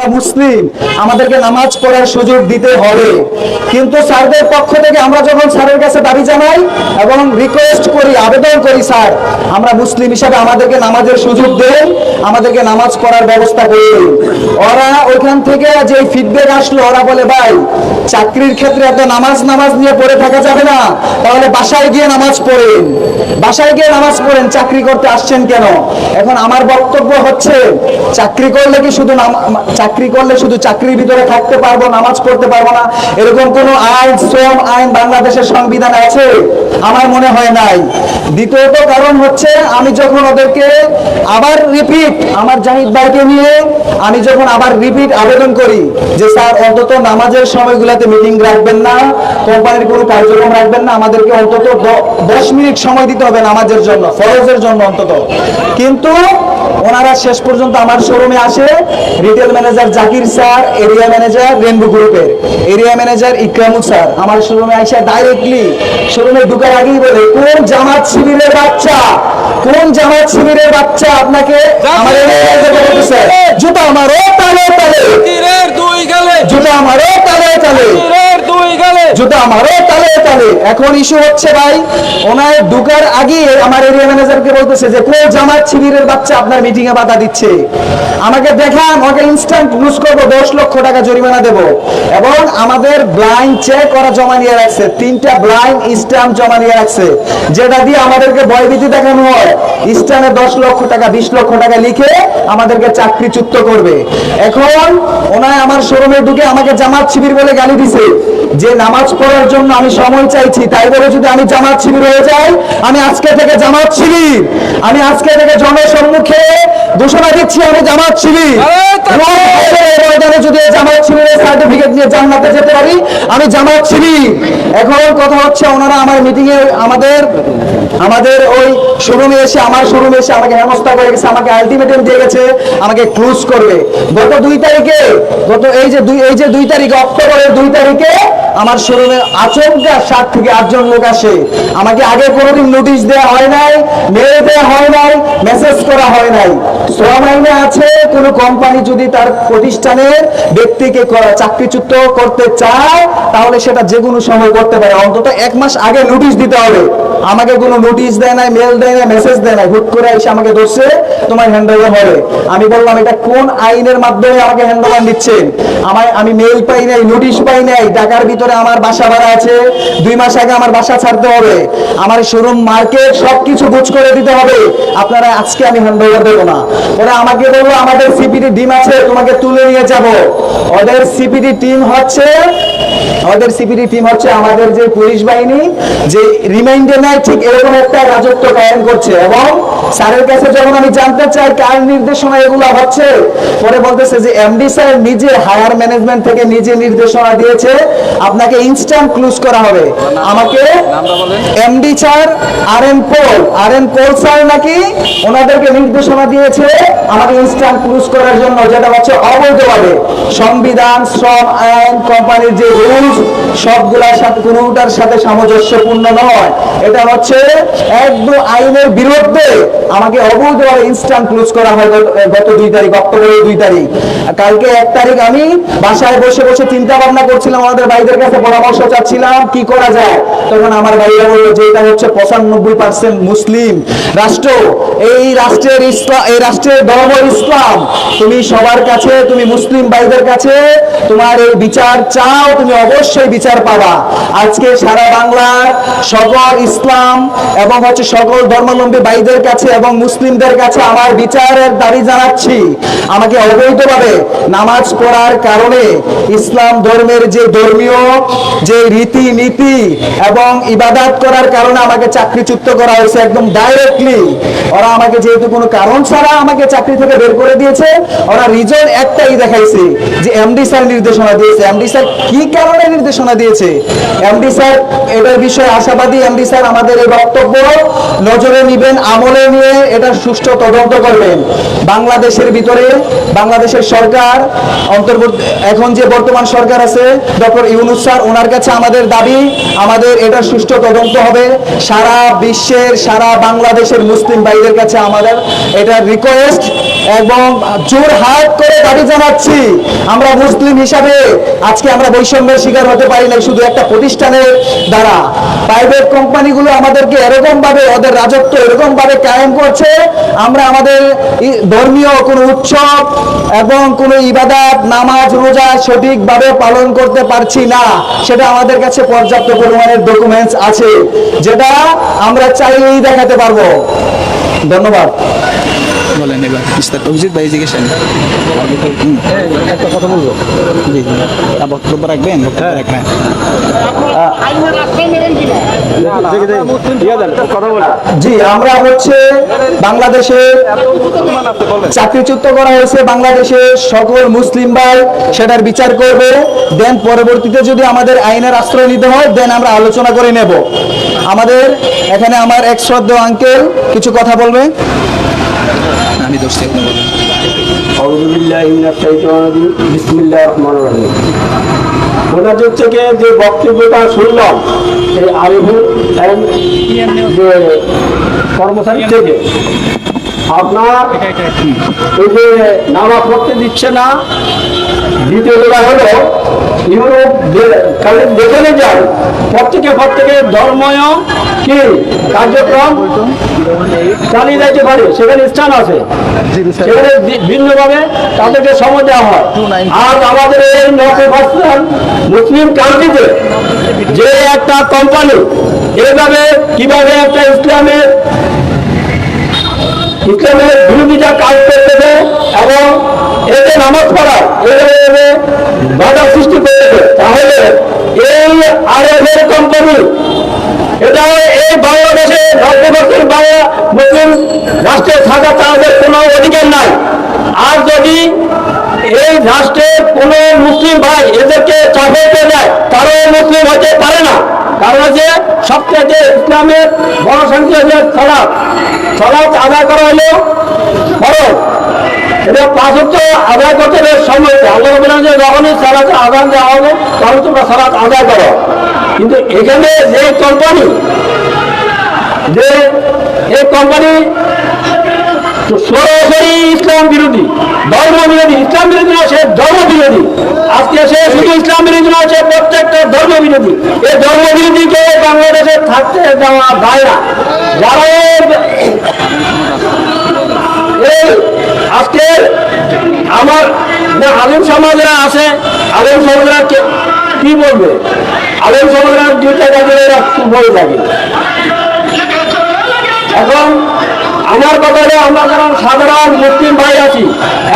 আমরা মুসলিম, আমাদেরকে নামাজ পড়ার সুযোগ দিতে হবে। কিন্তু স্যারদের পক্ষ থেকে আমরা যখন স্যারের কাছে দাবি জানাই এবং রিকোয়েস্ট করি, আবেদন করি, স্যার, আমরা মুসলিম হিসাবে আমাদেরকে নামাজের সুযোগ দেন, আমাদেরকে নামাজ পড়ার ব্যবস্থা করে দিন ওরা ওইখান থেকে যে ফিডব্যাক আসলো, ওরা বলে, ভাই, চাকরির ক্ষেত্রে এত নামাজ নামাজ নিয়ে পড়ে থাকা যাবে না। তাহলে বাসায় গিয়ে নামাজ পড়েন। বাসায় গিয়ে নামাজ পড়েন, চাকরি করতে আসছেন কেন? এখন আমার বক্তব্য হচ্ছে, চাকরি করলে কি শুধু নামা- চাকরি করলে শুধু চাকরির ভিতরে থাকতে পারব, নামাজ পড়তে পারব না। এরকম কোনো আইন, শ্রম আইন বাংলাদেশের সংবিধান আছে? আমার মনে হয় নাই। দ্বিতীয়ত কারণ হচ্ছে, আমি যখন ওদেরকে আবার রিপিট আমার জাহিদ ভাইকে নিয়ে আমি যখন আবার রিপিট আবেদন করি যে, স্যার, অন্তত নামাজের সময়গুলোতে মিটিং রাখবেন না, কোম্পানির কোনো কার্যক্রম রাখবেন না, আমাদেরকে অন্তত দশ মিনিট সময় দিতে হবে নামাজের জন্য, ফরজের জন্য অন্তত। কিন্তু ওনারা শেষ পর্যন্ত আমার শোরুমে আসে retail manager Zakir sir area manager Rainbow গ্রুপের এরিয়া ম্যানেজার ইকরামুল স্যার। আমার শোরুমে আসে ডাইরেক্টলি শোরুমে ঢুকার আগেই বলে কোন জামাত শিবিরের বাচ্চা? কোন জামাত শিবিরের বাচ্চা আপনাকে জুতা মারো তালে তালে। তীরের দুই গেলে। জুতা মারো তালে তালে। দুই গেলে। জুতা মারো তালে এখন ইস্যু হচ্ছে ভাই, ওনার ঢুকার আগে আমার এরিয়া ম্যানেজারকে বলতেছে যে, কোন জামাত শিবিরের বাচ্চা আপনার মিটিং এ বাধা দিচ্ছে? আমাকে দেখান আমাকে ইনস্ট্যান্ট করব, দশ লক্ষ টাকা জরিমানা দেব। এবং আমাদের ব্লাইন্ড চেক করা জমা নিয়ে রাখছে। তিনটা ব্লাইন্ড স্ট্যাম্প জমা নিয়ে রাখছে। যেটা দিয়ে আমাদেরকে ভয়ভীতি দেখানো হয়। স্ট্যাম্পে দশ লক্ষ টাকা, বিশ লক্ষ টাকা লিখে আমাদেরকে চাকরিচ্যুত করবে। এখন ওনায় আমার শোরুমে ঢুকে আমাকে জামাত শিবির বলে গালি দিছে যে, নামাজ পড়ার জন্য আমি সময় চাইছি তাই বলে যদি আমি জামাত শিবির হয়ে যাই আমি আজকে থেকে জামাত শিবির আমি আজকে থেকে জনসম্মুখে ঘোষণা দিচ্ছি আমি জামাত শিবির। ময়দানে যদি জামাত শিবিরের সার্টিফিকেট নিয়ে জান্নাতে যেতে পারি আমি জামাত শিবির। এখন কথা হচ্ছে ওনারা আমার মিটিং এ আমাদের আমাদের ওই শোরুমে এসে আমার শোরুমে এসে আমাকে হেনস্থা করে গেছে আমাকে আলটিমেটাম দিয়ে গেছে আমাকে ক্লোজ করবে। গত দুই তারিখে গত এই যে দুই এই যে দুই তারিখে অক্টোবরের দুই তারিখে আমার শোরুমে আচমকা সাত থেকে আটজন লোক আসে। আমাকে আগে কোনোদিন নোটিশ দেওয়া হয় নাই মেল দেওয়া হয় নাই মেসেজ করা হয় নাই। শ্রম আছে, কোনো কোম্পানি যদি তার প্রতিষ্ঠানের ব্যক্তিকে চাকরিচ্যুত করতে চায়, তাহলে সেটা যে কোনো সময় করতে পারে। অন্তত এক মাস আগে নোটিশ দিতে হবে। আমাকে কোনো নোটিশ দেয় নাই মেল দেয় না মেসেজ দেয় না হুট করে এসে আমাকে ধরছে, তোমার হ্যান্ডওভার হবে। আমি বললাম, এটা কোন আইনের মাধ্যমে আমাকে হ্যান্ডওভার দিচ্ছেন? আমার আমি মেল পাই নাই নোটিশ পাই নাই। ঢাকার ভিতরে আমার বাসা ভাড়া আছে। দুই মাস আগে আমার বাসা ছাড়তে হবে। আমার শোরুম, মার্কেট, সবকিছু বুঝ করে দিতে হবে। আপনারা আজকে আমি হ্যান্ডওভার দেবো না। ওরা আমাকে বলব আমাদের সিপিডি টিম আছে, তোমাকে তুলে নিয়ে যাব। ওদের সিপিডি টিম হচ্ছে আমাদের সিপিডি টিম হচ্ছে আমাদের যে পুলিশ বাহিনী, যে রিমাইন্ডার নেয়, ঠিক এরকম একটা রাজত্ব কায়েম করছে। এবং স্যারের কাছে যখন আমি জানতে চাই কার নির্দেশনা এগুলো হচ্ছে, পরে বলতেছে যে এমডি স্যার নিজে হায়ার ম্যানেজমেন্ট থেকে নিজে নির্দেশনা দিয়েছে। আপনাকে ইনস্ট্যান্ট ক্লোজ করা হবে আমাকে নামটা MD sir R N Paul R N Paul sir নাকি ওনাদেরকে নির্দেশনা দিয়েছে আমাকে ইনস্ট্যান্ট ক্লোজ করার জন্য যেটা হচ্ছে অবৈধভাবে। সংবিধান শ্রম আইন কোম্পানির যে রুলস সবগুলার সাথে কোনোটার সাথে সামঞ্জস্যপূর্ণ নয়। এটা হচ্ছে একদম আইনের বিরুদ্ধে আমাকে অবৈধভাবে ইনস্ট্যান্ট ক্লোজ করা হয় গত- গত দুই তারিখ অক্টোবরের দুই তারিখ। কালকে এক তারিখ আমি বাসায় বসে বসে চিন্তা ভাবনা করছিলাম আমাদের ভাইদের কাছে পরামর্শ চাচ্ছিলাম কি করা যায়? তখন আমার ভাইরা বলল যে এটা হচ্ছে পঁচানব্বই পার্সেন্ট মুসলিম রাষ্ট্র, এই রাষ্ট্রের ইসলাম, এই রাষ্ট্রের ধর্ম ইসলাম, তুমি সবার কাছে, তুমি মুসলিম ভাইদের কাছে তোমার এই বিচার চাও, তুমি অবশ্যই বিচার পাবা। আজকে সারা বাংলার সকল ইসলাম এবং হচ্ছে সকল ধর্মাবলম্বী ভাইদের কাছে এবং মুসলিমদের কাছে আমার বিচারের দাবি জানাচ্ছি। আমাকে অবৈধভাবে নামাজ পড়ার কারণে ইসলাম ধর্মের যে ধর্মীয় যে রীতি নীতি এবং ইবাদাত করার কারণে আমাকে চাকরিচ্যুত করা হয়েছে একদম ডাইরেক্টলি ওরা আমাকে যেহেতু কোনো কারণ ছাড়া আমাকে চাকরি থেকে বের করে দিয়েছে, ওরা রিজন একটাই দেখাইছে যে এমডি স্যার নির্দেশনা দিয়েছে। এমডি স্যার কি কারণে নির্দেশনা দিয়েছে? এমডি স্যার, এটার বিষয়ে আশাবাদী এমডি স্যার আমাদের এই বক্তব্য, নজরে নিবেন, আমলে নিয়ে এটা সুষ্ঠু তদন্ত করবেন। বাংলাদেশের ভিতরে, বাংলাদেশের সরকার, অন্তর্বর্তী এখন যে বর্তমান সরকার আছে, ডক্টর ইউনুস স্যার, ওনার কাছে আমাদের দাবি আমাদের এটা সুষ্ঠু তদন্ত হবে। সারা বিশ্বের, সারা বাংলাদেশের মুসলিম ভাইদের কাছে আমাদের এটা রিকোয়েস্ট এবং জোর হাত করে দাবি জানাচ্ছি। আমরা মুসলিম হিসাবে আজকে আমরা বৈষম্যের শিকার হতে পারি না শুধু একটা প্রতিষ্ঠানের দ্বারা। প্রাইভেট কোম্পানিগুলো আমাদেরকে এরকম ভাবে ওদের রাজত্ব এরকম ভাবে কায়েম করছে। আমরা আমাদের ধর্মীয় কোনো উৎসব এবং কোনো ইবাদত, নামাজ, রোজা সঠিকভাবে পালন করতে পারছি না, সেটা আমাদের কাছে পর্যাপ্ত পরিমাণের ডকুমেন্টস আছে যেটা আমরা চাইলেই দেখাতে পারব। ধন্যবাদ। বলেন এবার। অভিজিৎ ভাই একটা কথা বলব? জি বক্তব্য রাখবেন? বক্তব্য রাখবেন। জি, আমরা হচ্ছে বাংলাদেশের চাকরিচ্যুত করা হয়েছে, বাংলাদেশের সকল মুসলিম ভাই সেটার বিচার করবে। দেন পরবর্তীতে যদি আমাদের আইনের আশ্রয় নিতে হয়, দেন আমরা আলোচনা করে নেব। আমাদের এখানে আমার এক শ্রদ্ধ আঙ্কেল কিছু কথা বলবে আমি দোষী যে বক্তব্যটা শুনলাম এই যে কর্মচারী থেকে আপনার এই যে নামাজ পড়তে দিচ্ছে না দ্বিতীয় যেটা হলো ইউরোপ যেখানে যান প্রত্যেকে প্রত্যেকে ধর্মীয় কি কার্যক্রম চালিয়ে যাইতে পারে, সেখানে স্থান আছে। সেখানে ভিন্নভাবে তাদেরকে সময় দেওয়া হয়। আর আমাদের এই নব্বই পার্সেন্ট মুসলিম কান্ট্রিতে যে একটা কোম্পানি এইভাবে কীভাবে একটা ইসলামের ইসলামের বিরোধিতা কাজ এবং এতে নামাজ পড়া এভাবে বাধা সৃষ্টি করতেছে তাহলে এই আর কোম্পানি এটা এই বাংলাদেশে বছর বাংলা মুসলিম রাষ্ট্রে থাকা তাদের কোনো অধিকার নাই। আর যদি এই রাষ্ট্রের কোনো মুসলিম ভাই এদেরকে চাপে দেয়, তারাও মুসলিম হতে পারে না। কারণ হচ্ছে সবচেয়ে ইসলামের বড় সংখ্যা হচ্ছে সলাপ সলাপ আদায় করা হলো ফরজ। এটা পাঁচত্ব আদায় করতে সময়। আল্লাহ বলেন যে যখনই সালাত, আদান দেওয়া হবে তখন তোমরা সালাত আদায় করো। কিন্তু এখানে যে কোম্পানি, যে এই কোম্পানি সরাসরি ইসলাম বিরোধী, ধর্ম বিরোধী, ইসলাম বিরোধী না, সে ধর্ম বিরোধী। আজকে সে শুধু ইসলাম বিরোধী না, সে প্রত্যেকটা ধর্ম বিরোধী। এই ধর্ম বিরোধীকে বাংলাদেশে থাকতে দেওয়া যায় না। যারা যে আলিম সমাজরা আছে, আলিম সমাজরা কি বলবে? আলিম সমাজরা দুইটা কাজে এরা খুব বলে থাকে এখন আমার কথা আমরা যারা সাধারণ মুসলিম ভাই আছি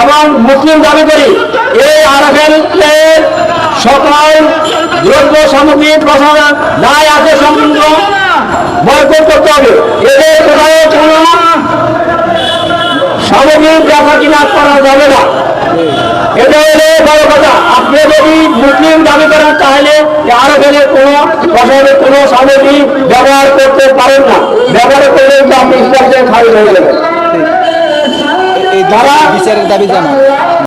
এবং মুসলিম দাবি করি এই আরএফএল এর সকল দ্রব্য সামগ্রী প্রসারণ যাই আছে সম্পূর্ণ। বয়কট করতে হবে। এদের কোথাও কোনো সামগ্রী ব্যবসা কিনা করা যাবে না। ফসলের কোনো সামগ্রী ব্যবহার করতে পারেন না। ব্যবহার করলে আপনি ইসলাম খারিজ হয়ে যাবেন। যারা বিচারের দাবি জানান